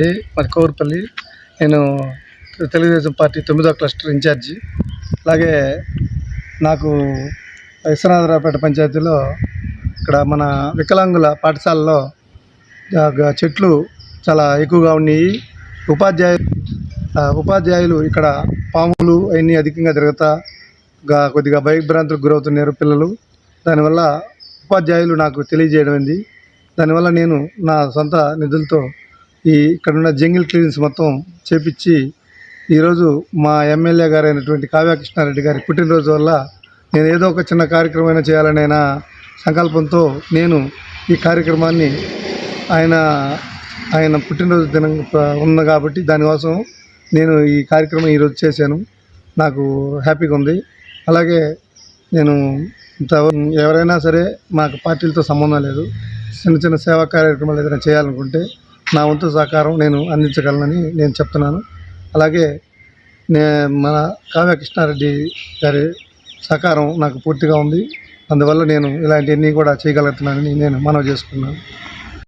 రెడ్డి మరి కోరుపల్లి నేను తెలుగుదేశం పార్టీ తొమ్మిదో క్లస్టర్ ఇన్ఛార్జి. అలాగే నాకు విశ్వనాథరావుపేట పంచాయతీలో ఇక్కడ మన వికలాంగుల పాఠశాలలో చెట్లు చాలా ఎక్కువగా ఉన్నాయి. ఉపాధ్యాయు ఉపాధ్యాయులు ఇక్కడ పాములు అవన్నీ అధికంగా తిరుగుతా కొద్దిగా భయభ్రాంతులకు గురవుతున్నారు పిల్లలు. దానివల్ల ఉపాధ్యాయులు నాకు తెలియజేయడం దానివల్ల నేను నా సొంత నిధులతో ఈ ఇక్కడున్న జంగిల్ క్లీన్స్ మొత్తం చేపించి ఈరోజు మా ఎమ్మెల్యే గారైనటువంటి అయినటువంటి కావ్య కృష్ణారెడ్డి గారి పుట్టినరోజు వల్ల నేను ఏదో ఒక చిన్న కార్యక్రమం చేయాలని నా సంకల్పంతో నేను ఈ కార్యక్రమాన్ని ఆయన ఆయన పుట్టినరోజు దినం ఉంది కాబట్టి దానికోసం నేను ఈ కార్యక్రమం ఈరోజు చేశాను. నాకు హ్యాపీగా ఉంది. అలాగే నేను ఎవరైనా సరే మాకు పార్టీలతో సంబంధం లేదు. చిన్న చిన్న సేవా కార్యక్రమాలు ఏదైనా చేయాలనుకుంటే నా వంతు సహకారం నేను అందించగలనని నేను చెప్తున్నాను. అలాగే నే మన కావ్య కృష్ణారెడ్డి గారి సహకారం నాకు పూర్తిగా ఉంది. అందువల్ల నేను ఇలాంటివన్నీ కూడా చేయగలుగుతున్నానని నేను మనవి చేసుకున్నాను.